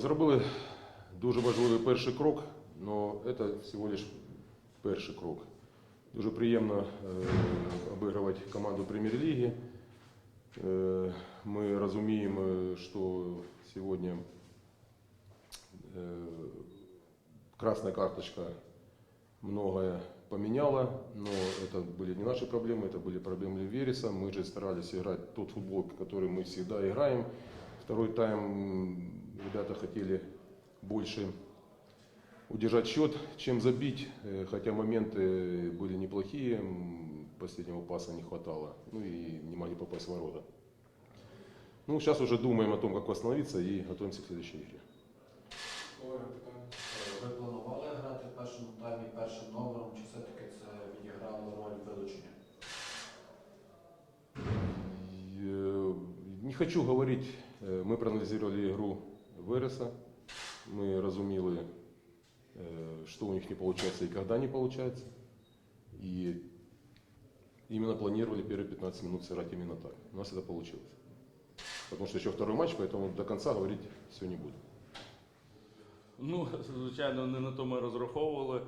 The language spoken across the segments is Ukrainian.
зробили дуже важливий перший крок, але це всього лиш перший крок. Дуже приємно е, обігрувати команду прем'єр-ліги. Е, Ми розуміємо, що сьогодні е, красная карточка многое поменяла, но это были не наши проблемы, это были проблемы Вереса. Мы же старались играть тот футбол, который мы всегда играем. Второй тайм м, ребята хотели больше удержать счет, чем забить, э, хотя моменты были неплохие, м, последнего паса не хватало, ну и не могли попасть в ворота. Ну, сейчас уже думаем о том, как восстановиться и готовимся к следующей игре. Колеги, питання. Ви планували грати в першому таймі першим номером, чи все-таки це відіграло роль вилучення? Э, Не хочу говорить, э, мы проанализировали игру Вереса, мы разумели, э, что у них не получается и когда не получается. И именно планировали первые 15 минут сыграть именно так. У нас это получилось. Потому что еще второй матч, поэтому до конца говорить все не буду. Ну, звичайно, не на то ми розраховували.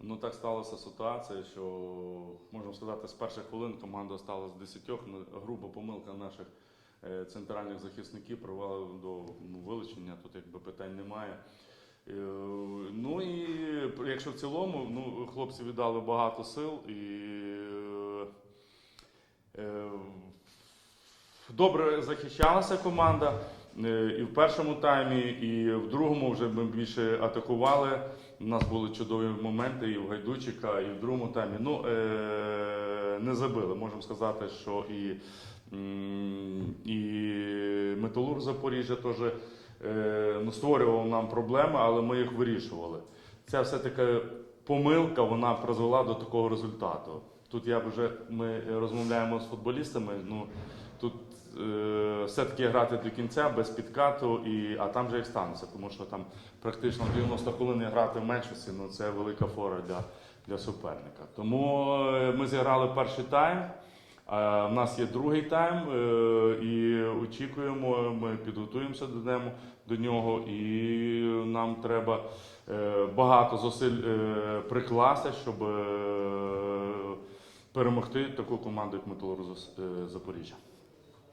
Ну так сталася ситуація, що можна сказати, з перших хвилин команда стала з десятьох. Ну, Груба помилка наших е, центральних захисників привела до ну, вилучення. Тут якби питань немає. Е, Ну і якщо в цілому, ну хлопці віддали багато сил і. е, Добре захищалася команда е, і в першому таймі, і в другому вже ми більше атакували. У нас були чудові моменти і в Гайдучика, і в другому таймі. Ну, е- не забили. Можемо сказати, що і, і Металург Запоріжжя теж е- ну, створював нам проблеми, але ми їх вирішували. Ця все-таки помилка вона призвела до такого результату. Тут я вже ми розмовляємо з футболістами. Ну, Тут е, все-таки грати до кінця без підкату, і, а там же як станеться, тому що там практично 90 хвилин грати в меншості, ну це велика фора для, для суперника. Тому е, ми зіграли перший тайм. А в нас є другий тайм, е, і очікуємо, ми підготуємося до до нього, і нам треба е, багато зусиль е, прикласти, щоб перемогти таку команду, як Металург Запоріжжя.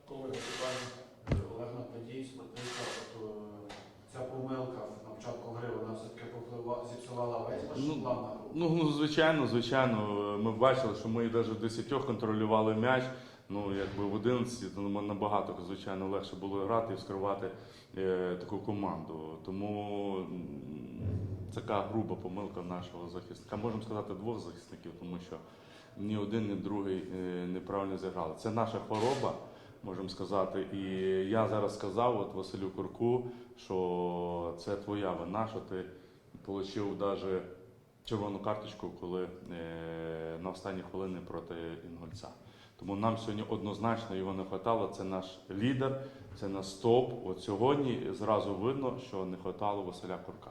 Колеги, питання. Олег Нападій, Смертника, от, е, ця помилка на початку гри, вона все-таки попливла, зіпсувала весь ваш Ну? Ну, звичайно, звичайно. Ми бачили, що ми навіть в 10 контролювали м'яч. Ну, якби в 11 то набагато, звичайно, легше було грати і вскривати е, таку команду. Тому така груба помилка нашого захисника. Можемо сказати, двох захисників, тому що ні один, ні другий е, неправильно зіграли. Це наша хвороба, можемо сказати. І я зараз сказав от Василю Курку, що це твоя вина, що ти отримав навіть червону карточку, коли е, на останні хвилини проти Інгольця. Тому нам сьогодні однозначно його не вистачало. Це наш лідер, це наш стоп. От сьогодні зразу видно, що не вистачало Василя Курка.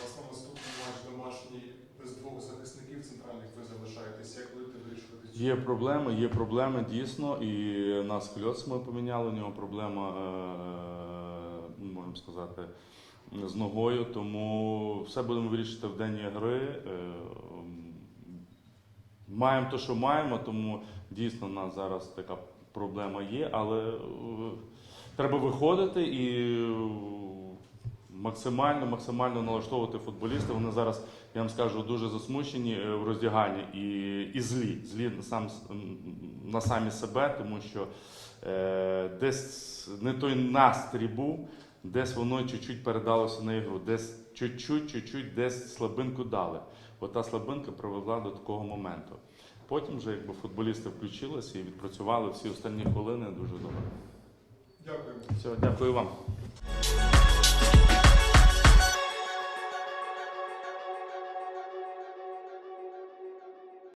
Власне, наступний матч домашній без двох захисників центральних ви залишаєтесь. Як будете вирішувати Є проблеми, є проблеми дійсно. І нас кльоц ми поміняли. У нього проблема, е, можемо сказати, з ногою. Тому все будемо вирішити в день гри. Е, Маємо те, що маємо, тому дійсно в нас зараз така проблема є, але е, треба виходити і е, максимально, максимально налаштовувати футболістів. Вони зараз, я вам скажу, дуже засмучені в роздяганні і, і злі. Злі сам, на самі себе, тому що е, десь не той настрій був, десь воно чуть-чуть передалося на ігру, десь чуть-чуть, чуть-чуть десь слабинку дали. Ота та слабинка привела до такого моменту. Потім вже якби футболісти включилися і відпрацювали всі останні хвилини дуже добре. Дякуємо. Все, дякую вам.